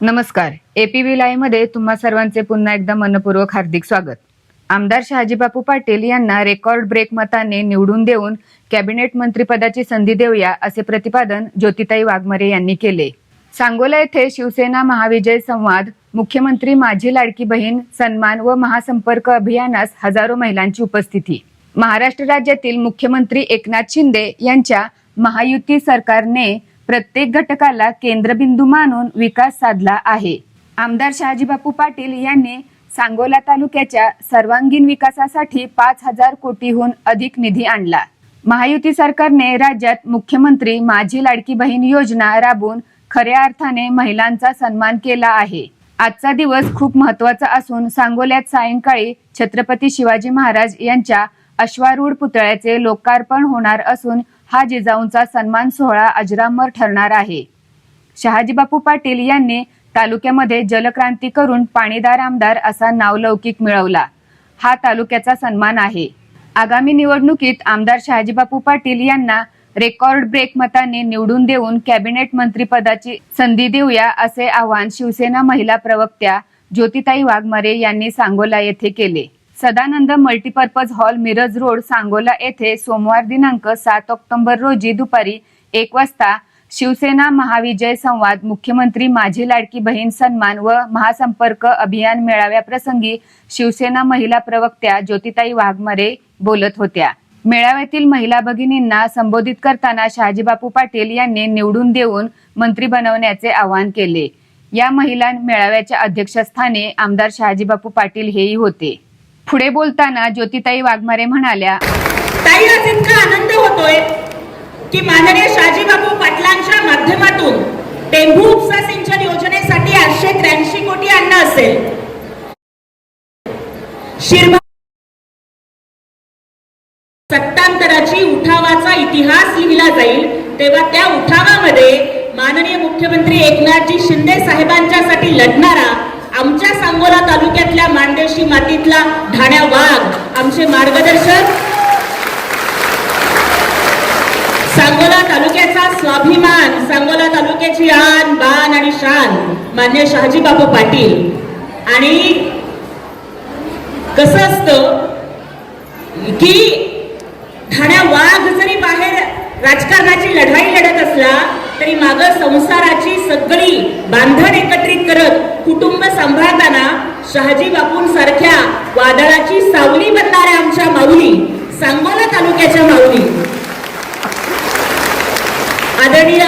नमस्कार. एपीबी लाईव्हमध्ये तुम्हा सर्वांचे पुन्हा एकदा मनपूर्वक हार्दिक स्वागत. आमदार शहाजीबापू पाटील यांना रेकॉर्ड ब्रेक मताने निवडून देऊन कॅबिनेट मंत्रीपदाची संधी देऊया असे प्रतिपादन ज्योतिताई वाघमारे यांनी केले. सांगोला येथे शिवसेना महाविजय संवाद मुख्यमंत्री माझी लाडकी बहीण सन्मान व महासंपर्क अभियानास हजारो महिलांची उपस्थिती. महाराष्ट्र राज्यातील मुख्यमंत्री एकनाथ शिंदे यांच्या महायुती सरकारने प्रत्येक घटकाला केंद्रबिंदू मानून विकास साधला आहे. आमदार शहाजीबापू पाटील यांनी सांगोला तालुक्याच्या सर्वांगीण विकासासाठी पाच हजार कोटीहून अधिक निधी आणला. महायुती सरकारने राज्यात मुख्यमंत्री माझी लाडकी बहीण योजना राबवून खऱ्या अर्थाने महिलांचा सन्मान केला आहे. आजचा दिवस खूप महत्त्वाचा असून सांगोल्यात सायंकाळी छत्रपती शिवाजी महाराज यांच्या अश्वारूढ पुतळ्याचे लोकार्पण होणार असून हा जिजाऊंचा सन्मान सोहळा अजरामर ठरणार आहे. शहाजीबापू पाटील यांनी तालुक्यामध्ये जलक्रांती करून पाणीदार आमदार असा नावलौकिक मिळवला. हा तालुक्याचा सन्मान आहे. आगामी निवडणुकीत आमदार शहाजीबापू पाटील यांना रेकॉर्ड ब्रेक मताने निवडून देऊन कॅबिनेट मंत्रीपदाची संधी देऊया असे आवाहन शिवसेना महिला प्रवक्त्या ज्योतिताई वाघमारे यांनी सांगोला येथे केले. Sadanand multipurpose hall Miraj road Sangola येथे सोमवार दिनांक सात ऑक्टोबर रोजी दुपारी एक वाजता शिवसेना महाविजय संवाद मुख्यमंत्री माझी लाडकी बहीण सन्मान व महासंपर्क अभियान मेळाव्याप्रसंगी शिवसेना महिला प्रवक्त्या ज्योतिताई वाघमारे बोलत होत्या. मेळाव्यातील महिला भगिनींना संबोधित करताना शहाजीबापू पाटील यांनी निवडून देऊन मंत्री बनवण्याचे आवाहन केले. या महिला मेळाव्याच्या अध्यक्षस्थानी आमदार शहाजीबापू पाटील हेही होते. पुढे बोलताना ज्योतिताई वाघमारे म्हणाल्या ताई आज इतका आनंद होतोय की माननीय शाजीबाबू पाटलांच्या माध्यमातून टेंभू उपसा सिंचन योजनेसाठी आठशे त्र्याऐंशी कोटी अन्न असेल. शिरभा सत्तांतराची उठावाचा इतिहास लिहिला जाईल तेव्हा त्या उठावामध्ये माननीय मुख्यमंत्री एकनाथजी शिंदे साहेबांच्यासाठी लढणारा सांगोला तालुक्यातल्या मांडेशी मातीतला ढाण्या वाघ. आमचे मार्गदर्शक सांगोला तालुक्याचा स्वाभिमान सांगोला तालुक्याची आन बान आणि शान मान्य शहाजी बापू पाटील. आणि कसं असतं की ठाण्या वाघ जरी बाहेर राजकारणाची लढाई लढत असली तरी माग संसाराची सगळी बांधण एकत्रित करत कुटुंब सांभाळताना शहाजी बापूंसारख्या वादळाची सावली बनणाऱ्या आमच्या माऊली सांगोला तालुक्याच्या माऊली. आदरणीय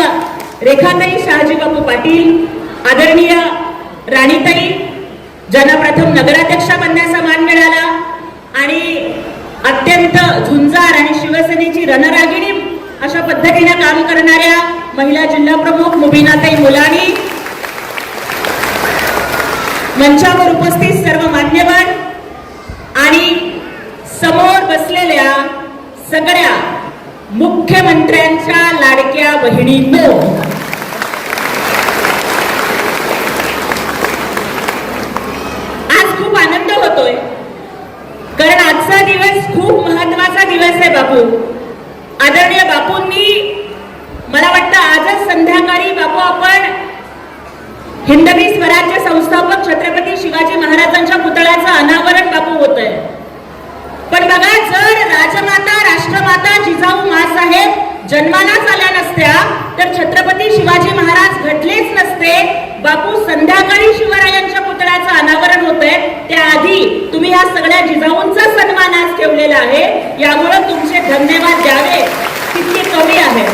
रेखाताई शहाजी बापू पाटील आदरणीय राणीताई ज्यांना प्रथम नगराध्यक्षा बनण्याचा मान मिळाला आणि अत्यंत झुंजार आणि शिवसेनेची रणरागिणी अशा पद्धतीने काम करणाऱ्या महिला जिल्हा प्रमुख मुबीनाताई मुलानी. मंचावर उपस्थित सर्व मान्यवर आणि समोर बसलेल्या सगळ्या मुख्यमंत्र्यांच्या लाडक्या बहिणींनो. आज खूप आनंद होतोय. कारण आजचा दिवस खूप महत्त्वाचा दिवस आहे बापू. आदरणीय बापूंनी मला वाटतं आजच संध्याकाळी बापू आपण हिंदवी स्वराज्य संस्थापक छत्रपती शिवाजी महाराजांच्या पुतळ्याचं अनावरण बापू होत आहे पण बघा जर राजमाता राष्ट्रमाता जिजाऊ मासाहेब जन्मालाच आल्या नसत्या तर छत्रपती शिवाजी महाराज घटलेच नसते. बापू संध्याकाळी शिवरायांच्या पुतळ्याचं अनावरण होत आहे त्याआधी तुम्ही ह्या सगळ्या जिजाऊंचा सन्मान आज ठेवलेला आहे. यामुळे तुमचे धन्यवाद द्यावे. तितके कमी आहे.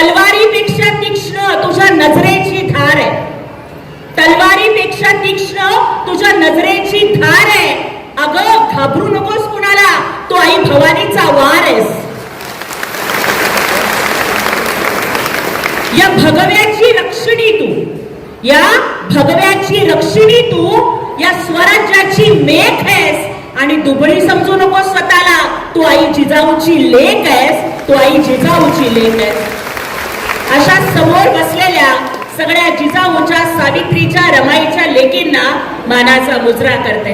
तलवारीपेक्षा तीक्ष्ण तुझ्या नजरेची धार आहे. तलवारीपेक्षा तीक्ष्ण तुझ्या नजरेची धार आहे. अगं घाबरू नकोस कुणाला. तो आई भवानीचा वार आहेस. या भगव्याची रक्षणी तू. या भगव्याची रक्षणी तू. या स्वराज्याची मेघ आहेस. आणि दुबळी समजू नकोस स्वतःला. तू आई जिजाऊची लेख आहेस. तू आई जिजाऊची लेख आहेस. अशा समोर बसलेल्या सगळ्या जिजाऊच्या सावित्रीच्या रमाईच्या लेकींना मानाचा मुजरा करते.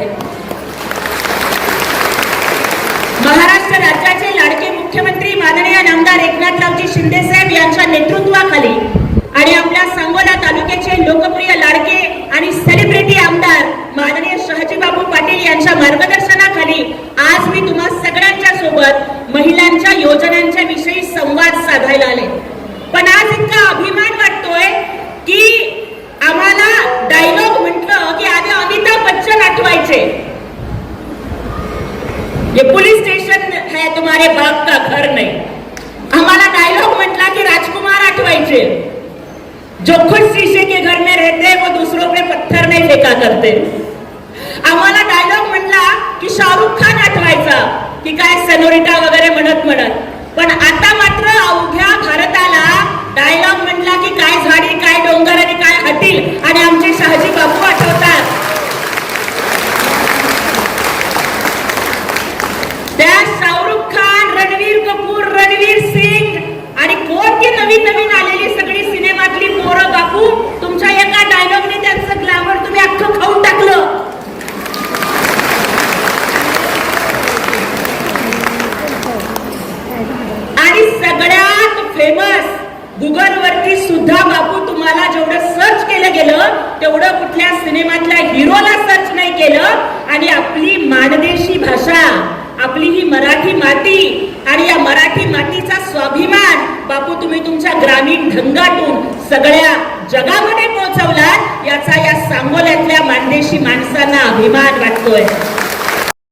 महाराष्ट्र राज्याचे लाडके मुख्यमंत्री माननीय नामदार एकनाथरावजी शिंदे साहेब ये पुलिस स्टेशन है तुम्हारे बाप का घर नहीं। हमारा डायलॉग म्हटला की राजकुमार आठवायचे। जो खुद शीशे के घर में रहते हैं वो दूसरों पे पत्थर नहीं फेंका करते। आम्हाला डायलॉग म्हटला की शाहरुख खान आठवायचा की काय सनोरिटा वगैरे म्हणत म्हणत. पण आता मात्र अवघ्या भारताला डायलॉग म्हटला की काय झाडी काय डोंगर आणि काय हटील आणि आमचे शहाजी सुद्धा बापू तुम्हाला जेवढं सर्च केलं गेलं तेवढं कुठल्या सिनेमातल्या हिरोला सर्च नाही केलं. आणि आपली माणदेशी भाषा आपली ही मराठी माती आणि या मराठी मातीचा स्वाभिमान बापू तुम्ही तुमच्या ग्रामीण ढंगातून सगळ्या जगामध्ये पोहोचवला याचा या सांगोल्यातल्या माणदेशी माणसांना अभिमान वाटतोय.